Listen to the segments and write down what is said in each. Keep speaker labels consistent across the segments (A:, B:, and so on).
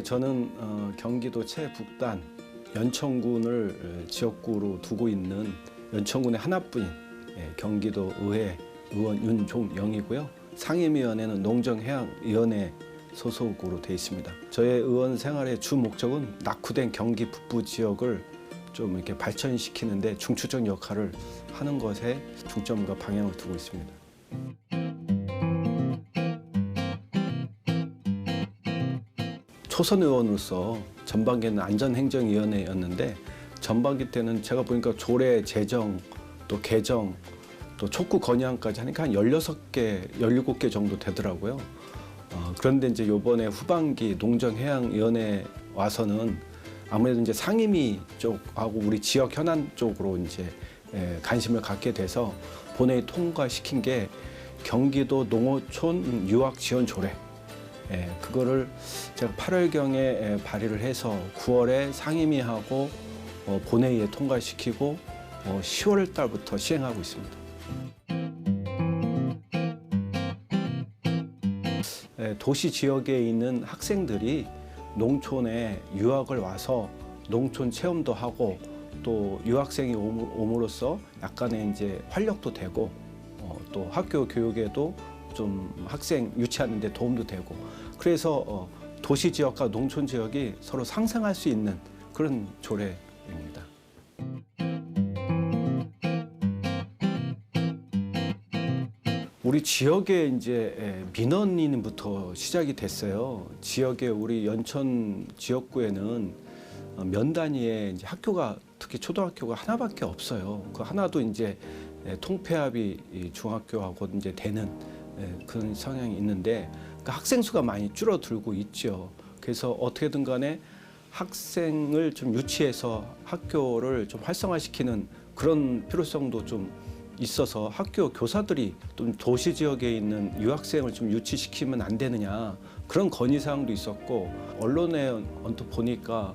A: 네, 저는 어, 경기도 최북단 연천군을 어, 지역구로 두고 있는 연천군의 하나뿐인 예, 경기도 의회 의원 윤종영이고요. 상임위원회는 농정해양위원회 소속으로 되어 있습니다. 저의 의원 생활의 주 목적은 낙후된 경기 북부 지역을 좀 이렇게 발전시키는데 중추적 역할을 하는 것에 중점과 방향을 두고 있습니다. 초선 의원으로서 전반기는 안전행정위원회였는데 전반기 때는 제가 보니까 조례 제정 또 개정 또 촉구 건의안까지 하니까 한 16개, 17개 정도 되더라고요. 어, 그런데 이제 요번에 후반기 농정해양위원회 와서는 아무래도 이제 상임위 쪽하고 우리 지역 현안 쪽으로 이제 에, 관심을 갖게 돼서 본회의 통과시킨 게 경기도 농어촌 유학 지원 조례. 예, 그거를 제가 8월경에 발의를 해서 9월에 상임위하고 어, 본회의에 통과시키고 어, 10월 달부터 시행하고 있습니다. 예, 도시 지역에 있는 학생들이 농촌에 유학을 와서 농촌 체험도 하고 또 유학생이 옴- 옴으로써 약간의 이제 활력도 되고 어, 또 학교 교육에도 좀 학생 유치하는 데 도움도 되고 그래서 어, 도시 지역과 농촌 지역이 서로 상생할 수 있는 그런 조례입니다. 우리 지역에 이제 에, 민원인부터 시작이 됐어요. 지역에 우리 연천 지역구에는 어, 면 단위의 이제 학교가 특히 초등학교가 하나밖에 없어요. 그 하나도 이제 에, 통폐합이 이 중학교하고 이제 되는 에, 그런 성향이 있는데 그 학생 수가 많이 줄어들고 있죠. 그래서 어떻게든 간에 학생을 좀 유치해서 학교를 좀 활성화시키는 그런 필요성도 좀 있어서 학교 교사들이 좀 도시 지역에 있는 유학생을 좀 유치시키면 안 되느냐 그런 건의 사항도 있었고 언론에 언뜻 보니까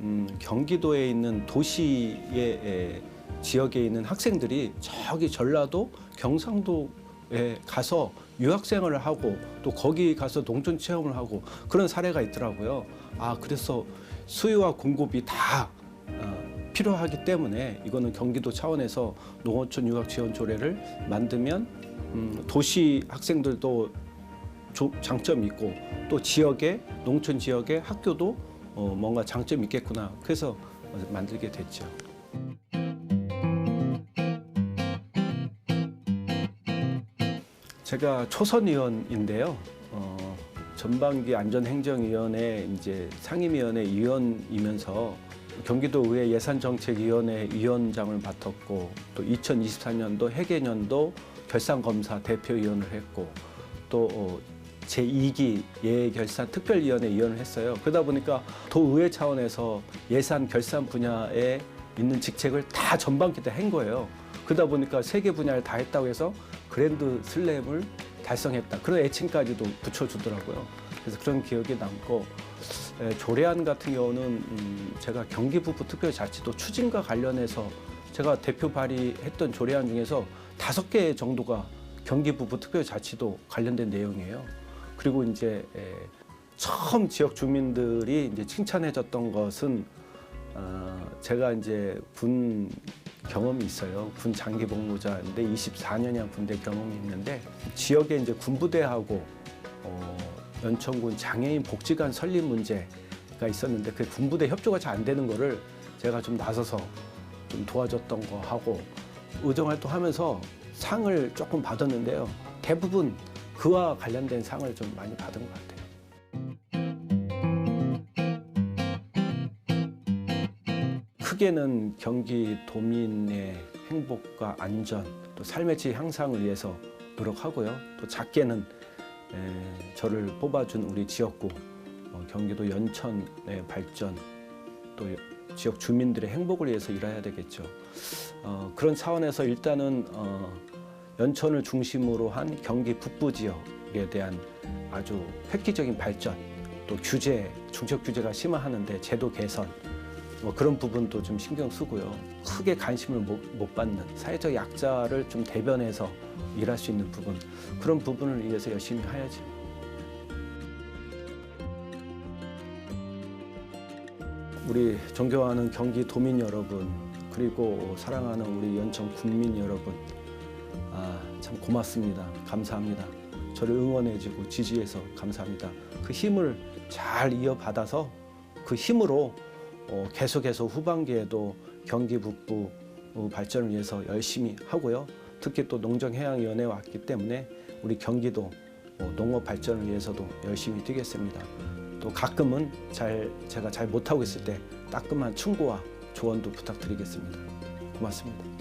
A: 음, 경기도에 있는 도시의 에, 지역에 있는 학생들이 저기 전라도 경상도 에 가서 유학생활을 하고 또 거기 가서 농촌 체험을 하고 그런 사례가 있더라고요. 아 그래서 수요와 공급이 다 어, 필요하기 때문에 이거는 경기도 차원에서 농어촌 유학 지원 조례를 만들면 음, 도시 학생들도 조- 장점이 있고 또 지역의 농촌 지역의 학교도 어, 뭔가 장점이 있겠구나. 그래서 어, 만들게 됐죠. 제가 초선 의원인데요. 어, 전반기 안전행정위원회 이제 상임위원회 위원이면서 경기도의회 예산정책위원회 위원장을 맡았고 또 2024년도 회계년도 결산검사 대표위원을 했고 또 어, 제2기 예결산 특별위원회 위원을 했어요. 그러다 보니까 도의회 차원에서 예산 결산 분야에 있는 직책을 다 전반기 때 한 거예요. 그러다 보니까 세 개 분야를 다 했다고 해서 그랜드 슬램을 달성했다. 그런 애칭까지도 붙여주더라고요. 그래서 그런 기억이 남고 에, 조례안 같은 경우는 음, 제가 경기북부 특별자치도 추진과 관련해서 제가 대표 발의했던 조례안 중에서 다섯 개 정도가 경기북부 특별자치도 관련된 내용이에요. 그리고 이제 에, 처음 지역 주민들이 이제 칭찬해줬던 것은 어, 제가 이제 군 경험이 있어요. 군 장기 복무자인데 24년이나 군대 경험이 있는데 지역에 이제 군부대하고 어, 연천군 장애인 복지관 설립 문제가 있었는데 그 군부대 협조가 잘 안 되는 거를 제가 좀 나서서 좀 도와줬던 거 하고 의정 활동하면서 상을 조금 받았는데요. 대부분 그와 관련된 상을 좀 많이 받은 것 같아요. 크게는 경기 도민의 행복과 안전 또 삶의 질 향상을 위해서 노력하고요. 또 작게는 에, 저를 뽑아준 우리 지역구 어, 경기도 연천의 발전 또 지역 주민들의 행복을 위해서 일해야 되겠죠. 어, 그런 차원에서 일단은 어, 연천을 중심으로 한 경기 북부 지역에 대한 아주 획기적인 발전 또 규제 중적 규제가 심화하는데 제도 개선 뭐 그런 부분도 좀 신경 쓰고요. 크게 관심을 못, 못 받는 사회적 약자를 좀 대변해서 일할 수 있는 부분 그런 부분을 위해서 열심히 해야지. 우리 존경하는 경기 도민 여러분 그리고 사랑하는 우리 연천 국민 여러분 아, 참 고맙습니다. 감사합니다. 저를 응원해주고 지지해서 감사합니다. 그 힘을 잘 이어받아서 그 힘으로 어, 계속해서 후반기에도 경기 북부 어, 발전을 위해서 열심히 하고요. 특히 또 농정해양위원회 왔기 때문에 우리 경기도 어, 농업 발전을 위해서도 열심히 뛰겠습니다. 또 가끔은 잘 제가 잘 못하고 있을 때 따끔한 충고와 조언도 부탁드리겠습니다. 고맙습니다.